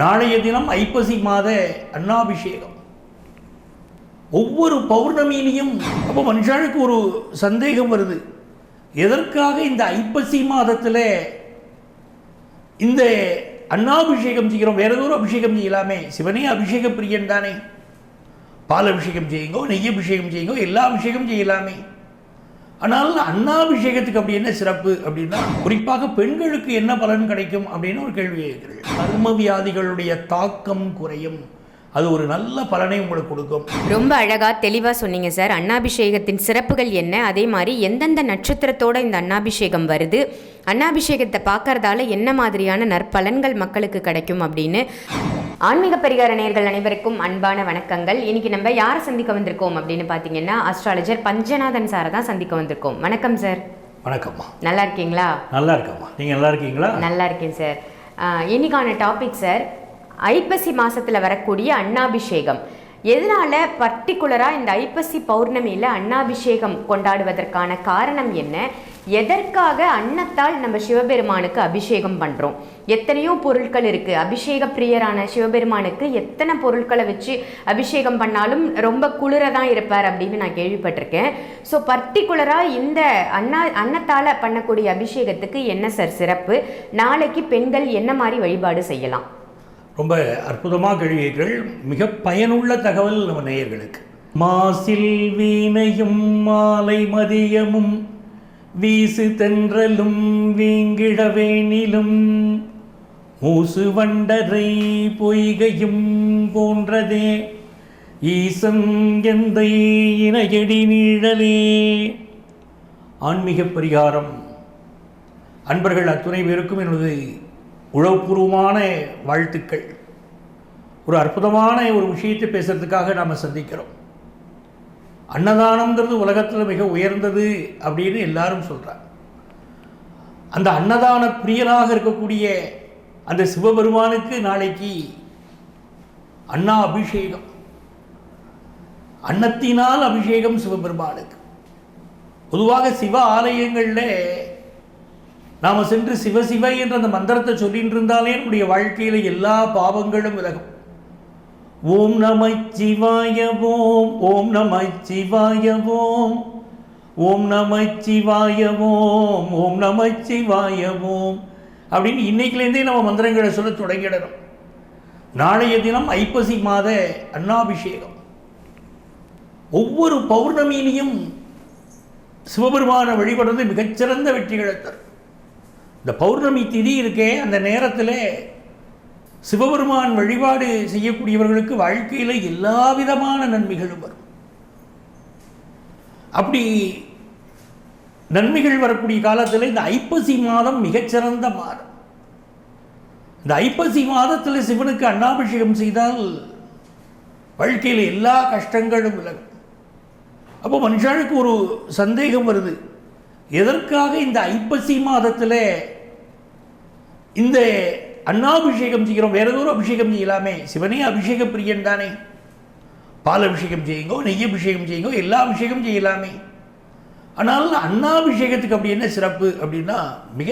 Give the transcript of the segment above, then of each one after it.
நாளைய தினம் ஐப்பசி மாத அன்னாபிஷேகம். ஒவ்வொரு பௌர்ணமியிலையும் அப்போ மனுஷனுக்கு ஒரு சந்தேகம் வருது. எதற்காக இந்த ஐப்பசி மாதத்தில் இந்த அன்னாபிஷேகம் செய்கிறோம்? வேற ஏதோ ஒரு அபிஷேகம் செய்யலாமே. சிவனே அபிஷேக பிரியன் தானே. பால் அபிஷேகம் செய்யுங்கோ நெய் அபிஷேகம் செய்யுங்கோ எல்லா அபிஷேகம் செய்யலாமே. ஆனால் அண்ணாபிஷேகத்துக்கு அப்படி என்ன சிறப்பு அப்படின்னா குறிப்பாக பெண்களுக்கு என்ன பலன் கிடைக்கும் அப்படின்னு ஒரு கேள்வி கேட்கிறேன். கர்ம வியாதிகளுடைய தாக்கம் குறையும். அது ஒரு நல்ல பலனை உங்களுக்கு கொடுக்கும். ரொம்ப அழகா தெளிவா சொன்னீங்க சார். அன்னாபிஷேகத்தின் சிறப்புகள் என்ன? அதே மாதிரி எந்தெந்த நட்சத்திரத்தோட இந்த அன்னாபிஷேகம் வருது? அன்னாபிஷேகத்தை பார்க்கறதால என்ன மாதிரியான நற்பலன்கள் மக்களுக்கு கிடைக்கும் அப்படின்னு ஆன்மீக பரிகார நேயர்கள் அனைவருக்கும் அன்பான வணக்கங்கள். இன்னைக்கு நம்ம யாரை சந்திக்க வந்திருக்கோம் அப்படின்னு பார்த்தீங்கன்னா அஸ்ட்ராலஜர் பஞ்சநாதன் சாரை தான் சந்திக்க வந்திருக்கோம். வணக்கம் சார் வணக்கம்மா. நல்லா இருக்கீங்களா? நல்லா இருக்கம்மா. நீங்கள் நல்லா இருக்கீங்களா? நல்லா இருக்கேன் சார் இன்னைக்கான டாபிக் சார் ஐப்பசி மாசத்துல வரக்கூடிய அன்னாபிஷேகம். எதனால பர்டிகுலராக இந்த ஐப்பசி பௌர்ணமியில் அன்னாபிஷேகம் கொண்டாடுவதற்கான காரணம் என்ன? எதற்காக அன்னத்தால் நம்ம சிவபெருமானுக்கு அபிஷேகம் பண்ணுறோம் எத்தனையோ பொருட்கள் இருக்குது அபிஷேக பிரியரான சிவபெருமானுக்கு எத்தனை பொருட்களை வச்சு அபிஷேகம் பண்ணாலும் ரொம்ப குளிர தான் இருப்பார் அப்படின்னு நான் கேள்விப்பட்டிருக்கேன். ஸோ பர்டிகுலராக இந்த அன்னா அன்னத்தால் பண்ணக்கூடிய அபிஷேகத்துக்கு என்ன சார் சிறப்பு? நாளைக்கு பெண்கள் என்ன மாதிரி வழிபாடு செய்யலாம்? ரொம்ப அற்புதமாக கேள்வி மிக பயனுள்ள தகவல் நம்ம நேயர்களுக்கு. மாசில் வீணையும் மாலை மதியமும் வீசு தென்றலும் வீங்கிடவேனிலும் மூசு வண்டரை பொய்கையும் போன்றதே. ஈசன் எந்த இணையடி நீழலே. ஆன்மீக பரிகாரம். அன்பர்கள் அத்துணை பேருக்கும் எனது உழவுபூர்வமான வாழ்த்துக்கள். ஒரு அற்புதமான ஒரு விஷயத்தை பேசுறதுக்காக நாம் சந்திக்கிறோம். அன்னதானம்ங்கிறது உலகத்தில் மிக உயர்ந்தது அப்படின்னு எல்லாரும் சொல்கிறாங்க அந்த அன்னதான பிரியனாக இருக்கக்கூடிய அந்த சிவபெருமானுக்கு நாளைக்கு அண்ணா அபிஷேகம். அன்னத்தினால் அபிஷேகம் சிவபெருமானுக்கு. பொதுவாக சிவ ஆலயங்களில் நாம் சென்று சிவ என்ற அந்த மந்திரத்தை சொல்லிட்டு இருந்தாலே நம்முடைய வாழ்க்கையில் எல்லா பாவங்களும் விலகும். ஓம் நம சிவாய ஓம் ஓம் நம சிவாய ஓம். ஓம் நம சிவாய ஓம் ஓம் நம சிவாய ஓம். அப்படின்னு இன்னைக்குலேருந்தே நம்ம மந்திரங்களை சொல்ல தொடங்கிடணும். நாளைய தினம் ஐப்பசி மாத அன்னாபிஷேகம். ஒவ்வொரு பௌர்ணமியிலையும் சிவபெருமான வழிபடுறது மிகச்சிறந்த வெற்றிகளை தரும். இந்த பௌர்ணமி திதி இருக்கே அந்த நேரத்தில் சிவபெருமான் வழிபாடு செய்யக்கூடியவர்களுக்கு வாழ்க்கையில் எல்லா விதமான நன்மைகளும் வரும். அப்படி நன்மைகள் வரக்கூடிய காலத்தில் இந்த ஐப்பசி மாதம் மிகச்சிறந்த மாதம். இந்த ஐப்பசி மாதத்தில் சிவனுக்கு அன்னாபிஷேகம் செய்தால் வாழ்க்கையில் எல்லா கஷ்டங்களும் விலகும். அப்போ மனுஷனுக்கு ஒரு சந்தேகம் வருது. எதற்காக இந்த ஐப்பசி மாதத்தில் இந்த அண்ணாபிஷேகம் செய்கிறோம் வேற ஏதோ அபிஷேகம் செய்யலாமே. சிவனே அபிஷேக பிரியன் தானே. பால் அபிஷேகம் செய்யுங்கோ நெய் அபிஷேகம் செய்யுங்கோ எல்லா அபிஷேகம் செய்யலாமே. ஆனால் அண்ணாபிஷேகத்துக்கு அப்படி என்ன சிறப்பு அப்படின்னா மிக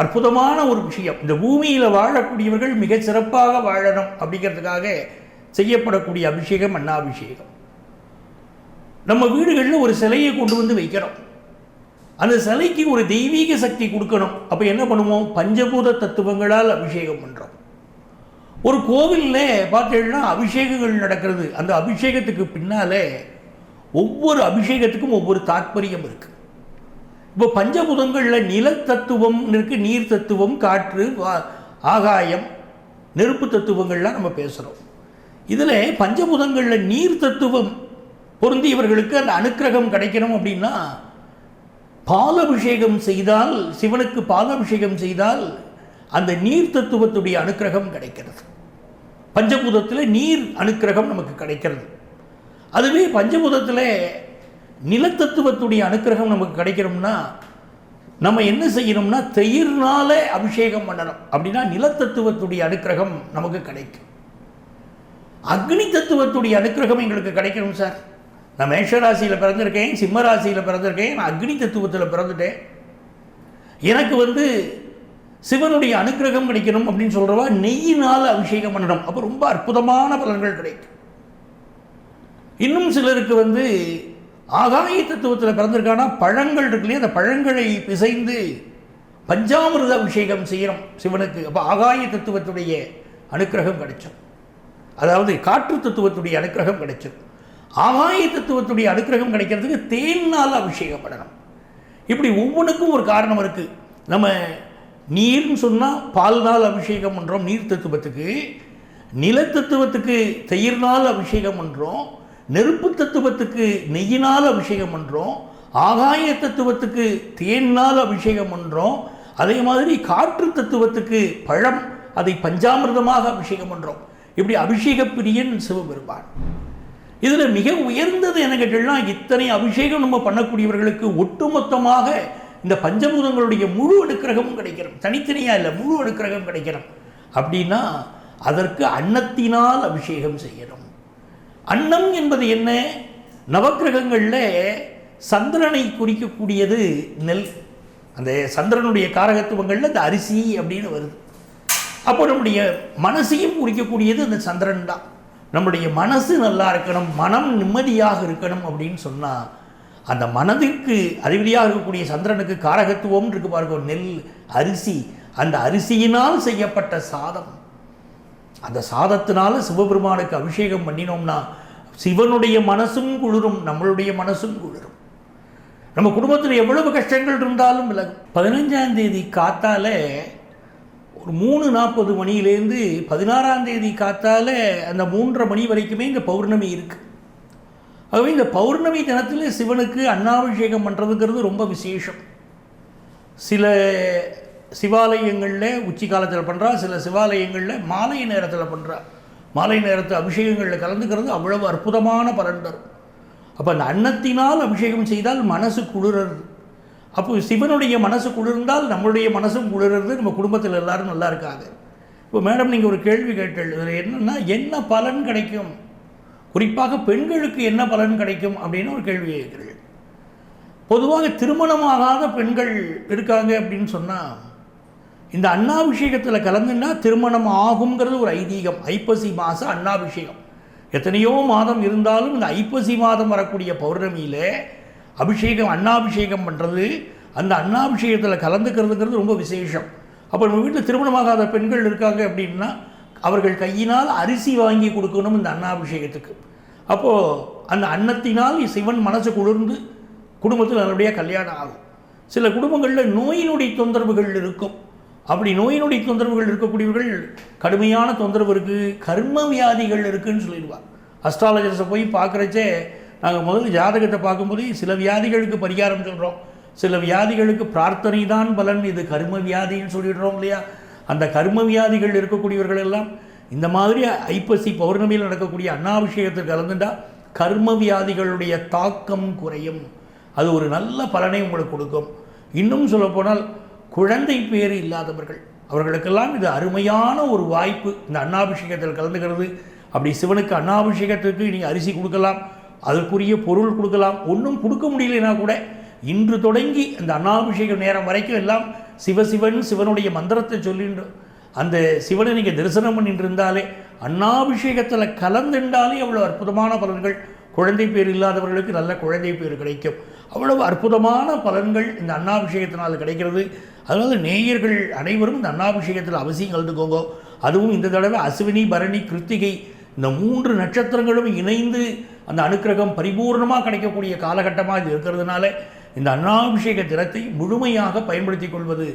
அற்புதமான ஒரு விஷயம். இந்த பூமியில் வாழக்கூடியவர்கள் மிக சிறப்பாக வாழணும் அப்படிங்கிறதுக்காக செய்யப்படக்கூடிய அபிஷேகம் அண்ணாபிஷேகம் நம்ம வீடுகளில் ஒரு சிலையை கொண்டு வந்து வைக்கிறோம். அந்த சிலைக்கு ஒரு தெய்வீக சக்தி கொடுக்கணும். அப்போ என்ன பண்ணுவோம்? பஞ்சபூத தத்துவங்களால் அபிஷேகம் பண்ணுறோம் ஒரு கோவிலில் பார்த்தீங்கன்னா அபிஷேகங்கள் நடக்கிறது. அந்த அபிஷேகத்துக்கு பின்னாலே ஒவ்வொரு அபிஷேகத்துக்கும் ஒவ்வொரு தாற்பயம் இருக்குது இப்போ பஞ்சபூதங்களில் நிலத்தத்துவம் இருக்குது நீர் தத்துவம் காற்று வா- ஆகாயம் நெருப்பு தத்துவங்கள்லாம் நம்ம பேசுகிறோம் இதில் பஞ்சபூதங்களில் நீர் தத்துவம் பொருந்தியவர்களுக்கு அந்த அனுக்கிரகம் கிடைக்கணும் அப்படின்னா பாலபிஷேகம் செய்தால் சிவனுக்கு பாலபிஷேகம் செய்தால் அந்த நீர் தத்துவத்துடைய அனுக்கிரகம் கிடைக்கிறது. பஞ்சபூதத்தில் நீர் அனுக்கிரகம் நமக்கு கிடைக்கிறது. அதுவே பஞ்சபூதத்தில் நிலத்தத்துவத்துடைய அனுக்கிரகம் நமக்கு கிடைக்கணும்னா நம்ம என்ன செய்யணும்னா தயிர்னால அபிஷேகம் பண்ணணும். அப்படின்னா நிலத்தத்துவத்துடைய அனுக்கிரகம் நமக்கு கிடைக்கும். அக்னி தத்துவத்துடைய அனுக்கிரகம் எங்களுக்கு கிடைக்கணும் சார். நான் மேஷராசியில் பிறந்திருக்கேன் சிம்ம ராசியில் பிறந்திருக்கேன் நான் அக்னி தத்துவத்தில் பிறந்துட்டேன். எனக்கு வந்து சிவனுடைய அனுக்கிரகம் கிடைக்கணும் அப்படின்னு சொல்கிறவா நெய்யினால் அபிஷேகம் பண்ணணும். அப்போ ரொம்ப அற்புதமான பலன்கள் கிடைக்கும். இன்னும் சிலருக்கு வந்து ஆகாய தத்துவத்தில் பிறந்திருக்கானா பழங்கள் இருக்குல்லையே அந்த பழங்களை பிசைந்து பஞ்சாமிர்த அபிஷேகம் செய்யணும் சிவனுக்கு. அப்போ ஆகாய தத்துவத்துடைய அனுக்கிரகம் கிடைச்சது. அதாவது காற்று தத்துவத்துடைய அனுக்கிரகம் கிடைச்சது. ஆகாய தத்துவத்துடைய அனுக்கிரகம் கிடைக்கிறதுக்கு தேனால் அபிஷேகம் இப்படி ஒவ்வொன்றுக்கும் ஒரு காரணம் இருக்குது நம்ம நீர்னு சொன்னால் பால்னால் அபிஷேகம் பண்ணுறோம் நீர் தத்துவத்துக்கு. நிலத்தத்துவத்துக்கு தயிர்னால் அபிஷேகம் பண்ணுறோம் நெருப்பு தத்துவத்துக்கு நெய்யினால் அபிஷேகம் பண்ணுறோம் ஆகாய தத்துவத்துக்கு தேனால் அபிஷேகம் பண்ணுறோம் அதே மாதிரி காற்று தத்துவத்துக்கு பழம் அதை பஞ்சாமிர்தமாக அபிஷேகம் பண்ணுறோம் இப்படி அபிஷேக பிரியன் சிவபெருமான். இதில் மிக உயர்ந்தது என்ன கேட்டீங்கன்னா இத்தனை அபிஷேகம் நம்ம பண்ணக்கூடியவர்களுக்கு ஒட்டுமொத்தமாக இந்த பஞ்சபூதங்களுடைய முழு அனுக்கிரகமும் கிடைக்கிறோம். தனித்தனியாக இல்லை முழு அனுக்கிரகம் கிடைக்கிறோம். அப்படின்னா அதற்கு அன்னத்தினால் அபிஷேகம் செய்யணும். அன்னம் என்பது என்ன? நவக்கிரகங்களில் சந்திரனை குறிக்கக்கூடியது நெல். அந்த சந்திரனுடைய காரகத்துவங்களில் இந்த அரிசி அப்படின்னு வருது. அப்போ நம்முடைய மனசையும் குறிக்கக்கூடியது அந்த சந்திரன் தான். நம்முடைய மனசு நல்லா இருக்கணும் மனம் நிம்மதியாக இருக்கணும் அப்படின்னு சொன்னால் அந்த மனதிற்கு அறிவிலியாக இருக்கக்கூடிய சந்திரனுக்கு காரகத்துவம் இருக்கு பாருங்க நெல் அரிசி. அந்த அரிசியினால் செய்யப்பட்ட சாதம். அந்த சாதத்தினால சிவபெருமானுக்கு அபிஷேகம் பண்ணினோம்னா சிவனுடைய மனசும் குளிரும் நம்மளுடைய மனசும் குளிரும். நம்ம குடும்பத்தில் எவ்வளவு கஷ்டங்கள் இருந்தாலும் விலகும். பதினஞ்சாம் தேதி காத்தால ஒரு மூணு நாற்பது மணியிலேருந்து பதினாறாம் தேதி காத்தால் அந்த மூன்றரை மணி வரைக்குமே இந்த பௌர்ணமி இருக்குது ஆகவே இந்த பௌர்ணமி தினத்தில் சிவனுக்கு அன்னாபிஷேகம் பண்ணுறதுங்கிறது ரொம்ப விசேஷம். சில சிவாலயங்களில் உச்சி காலத்தில் பண்ணுறா சில சிவாலயங்களில் மாலை நேரத்தில் பண்ணுறா மாலை நேரத்து அபிஷேகங்களில் கலந்துக்கிறது அவ்வளவு அற்புதமான பலன் தரும். அப்போ அந்த அன்னத்தினால் அபிஷேகம் செய்தால் மனசு குளிர்றது அப்போ சிவனுடைய மனசு குளிர்ந்தால் நம்மளுடைய மனசும் குளிர்றது நம்ம குடும்பத்தில் எல்லாரும் நல்லா இருக்காங்க. இப்போ மேடம் நீங்கள் ஒரு கேள்வி கேட்டல் இதில் என்னென்னா என்ன பலன் கிடைக்கும்? குறிப்பாக பெண்களுக்கு என்ன பலன் கிடைக்கும் அப்படின்னு ஒரு கேள்வி கேட்குறீர்கள் பொதுவாக திருமணமாகாத பெண்கள் இருக்காங்க அப்படின்னு சொன்னால் இந்த அண்ணாபிஷேகத்தில் கலந்துன்னா திருமணம் ஆகுங்கிறது ஒரு ஐதீகம். ஐப்பசி மாதம் அண்ணாபிஷேகம் எத்தனையோ மாதம் இருந்தாலும் இந்த ஐப்பசி மாதம் வரக்கூடிய பௌர்ணமியில் அபிஷேகம் அன்னாபிஷேகம் பண்ணுறது அந்த அன்னாபிஷேகத்தில் கலந்துக்கிறதுங்கிறது ரொம்ப விசேஷம். அப்போ நம்ம வீட்டில் திருமணமாகாத பெண்கள் இருக்காங்க அப்படின்னா அவர்கள் கையினால் அரிசி வாங்கி கொடுக்கணும் இந்த அன்னாபிஷேகத்துக்கு. அப்போது அந்த அன்னத்தினால் சிவன் மனசு குளிர்ந்து குடும்பத்தில் நல்லபடியாக கல்யாணம் ஆகும். சில குடும்பங்களில் நோய் நொடி தொந்தரவுகள் இருக்கும். அப்படி நோய் நொடி தொந்தரவுகள் இருக்கக்கூடியவர்கள் கடுமையான தொந்தரவு இருக்குது கர்ம வியாதிகள் இருக்குன்னு சொல்லிடுவார். அஸ்ட்ராலஜர்ஸை போய் பார்க்குறச்சே நாங்கள் முதல்ல ஜாதகத்தை பார்க்கும்போது சில வியாதிகளுக்கு பரிகாரம் சொல்கிறோம் சில வியாதிகளுக்கு பிரார்த்தனை தான் பலன். இது கர்ம வியாதின்னு சொல்லிடுறோம் இல்லையா? அந்த கர்ம வியாதிகள் இருக்கக்கூடியவர்கள் எல்லாம் இந்த மாதிரி ஐப்பசி பௌர்ணமியில் நடக்கக்கூடிய அன்னாபிஷேகத்தில் கலந்துட்டால் கர்ம வியாதிகளுடைய தாக்கம் குறையும். அது ஒரு நல்ல பலனை உங்களுக்கு கொடுக்கும். இன்னும் சொல்லப்போனால் குழந்தை பேர் இல்லாதவர்கள் அவர்களுக்கெல்லாம் இது அருமையான ஒரு வாய்ப்பு. இந்த அன்னாபிஷேகத்தில் கலந்துக்கிறது. அப்படி சிவனுக்கு அன்னாபிஷேகத்துக்கு நீங்கள் அரிசி கொடுக்கலாம். அதற்குரிய பொருள் கொடுக்கலாம். ஒன்றும் கொடுக்க முடியலனா கூட இன்று தொடங்கி அந்த அண்ணாபிஷேக நேரம் வரைக்கும் எல்லாம் சிவசிவன் சிவனுடைய மந்திரத்தை சொல்லிட்டு அந்த சிவனை நீங்கள் தரிசனம் பண்ணிட்டு இருந்தாலே அண்ணாபிஷேகத்தில் கலந்துண்டாலே அவ்வளோ அற்புதமான பலன்கள். குழந்தை பேர் இல்லாதவர்களுக்கு நல்ல குழந்தை பேர் கிடைக்கும். அவ்வளவு அற்புதமான பலன்கள் இந்த அன்னாபிஷேகத்தினால் கிடைக்கிறது. அதனால் நேயர்கள் அனைவரும் இந்த அன்னாபிஷேகத்தில் அவசியம் கலந்துக்கோங்க. அதுவும் இந்த தடவை அஸ்வினி பரணி கிருத்திகை இந்த மூன்று நட்சத்திரங்களும் இணைந்து அந்த அனுக்கிரகம் பரிபூர்ணமாக கிடைக்கக்கூடிய காலகட்டமாக இது இருக்கிறதுனால இந்த அன்னாபிஷேக தினத்தை முழுமையாக பயன்படுத்தி கொள்வது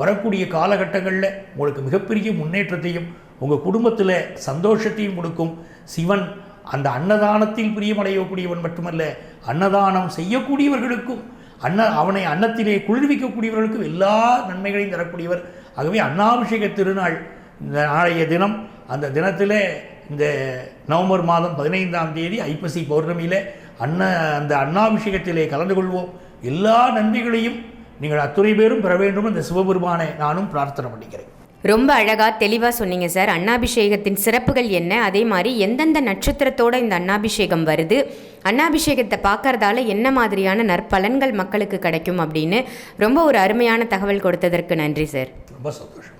வரக்கூடிய காலகட்டங்களில் உங்களுக்கு மிகப்பெரிய முன்னேற்றத்தையும் உங்கள் குடும்பத்தில் சந்தோஷத்தையும் கொடுக்கும். சிவன் அந்த அன்னதானத்தில் பிரியமடையக்கூடியவன் மட்டுமல்ல அன்னதானம் செய்யக்கூடியவர்களுக்கும் அன்ன அவனை அன்னத்திலே குளிர்விக்கக்கூடியவர்களுக்கும் எல்லா நன்மைகளையும் தரக்கூடியவர். ஆகவே அன்னாபிஷேக திருநாள் இந்த நாளைய தினம் அந்த தினத்தில் இந்த நவம்பர் மாதம் பதினைந்தாம் தேதி ஐப்பசி பௌர்ணமியில் அன்ன அந்த அன்னாபிஷேகத்திலே கலந்து கொள்வோம். எல்லா நன்மைகளையும் நீங்கள் அத்துணை பேரும் பெற வேண்டும் இந்த சிவபெருமானை நானும் பிரார்த்தனை பண்ணிக்கிறேன். ரொம்ப அழகாக தெளிவாக சொன்னீங்க சார். அன்னாபிஷேகத்தின் சிறப்புகள் என்ன? அதே மாதிரி எந்தெந்த நட்சத்திரத்தோட இந்த அன்னாபிஷேகம் வருது? அன்னாபிஷேகத்தை பார்க்கறதால என்ன மாதிரியான நற்பலன்கள் மக்களுக்கு கிடைக்கும் அப்படின்னு ரொம்ப ஒரு அருமையான தகவல் கொடுத்ததற்கு நன்றி சார். ரொம்ப சந்தோஷம்.